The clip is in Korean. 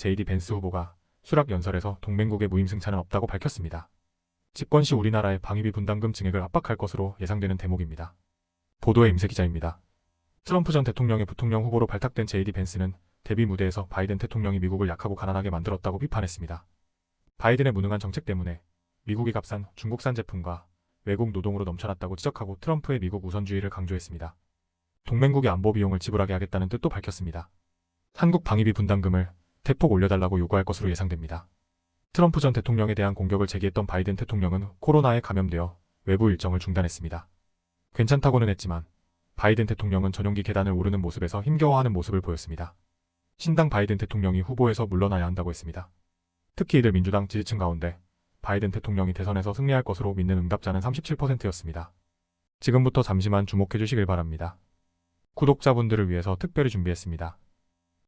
JD 벤스 후보가 수락 연설에서 동맹국의 무임승차는 없다고 밝혔습니다. 집권 시 우리나라의 방위비 분담금 증액을 압박할 것으로 예상되는 대목입니다. 보도의 임세 기자입니다. 트럼프 전 대통령의 부통령 후보로 발탁된 JD 벤스는 데뷔 무대에서 바이든 대통령이 미국을 약하고 가난하게 만들었다고 비판했습니다. 바이든의 무능한 정책 때문에 미국이 값싼 중국산 제품과 외국 노동으로 넘쳐났다고 지적하고 트럼프의 미국 우선주의를 강조했습니다. 동맹국이 안보 비용을 지불하게 하겠다는 뜻도 밝혔습니다. 한국 방위비 분담금을 대폭 올려달라고 요구할 것으로 예상됩니다. 트럼프 전 대통령에 대한 공격을 제기했던 바이든 대통령은 코로나에 감염되어 외부 일정을 중단했습니다. 괜찮다고는 했지만 바이든 대통령은 전용기 계단을 오르는 모습에서 힘겨워하는 모습을 보였습니다. 신당 바이든 대통령이 후보에서 물러나야 한다고 했습니다. 특히 이들 민주당 지지층 가운데 바이든 대통령이 대선에서 승리할 것으로 믿는 응답자는 37%였습니다. 지금부터 잠시만 주목해 주시길 바랍니다. 구독자분들을 위해서 특별히 준비했습니다.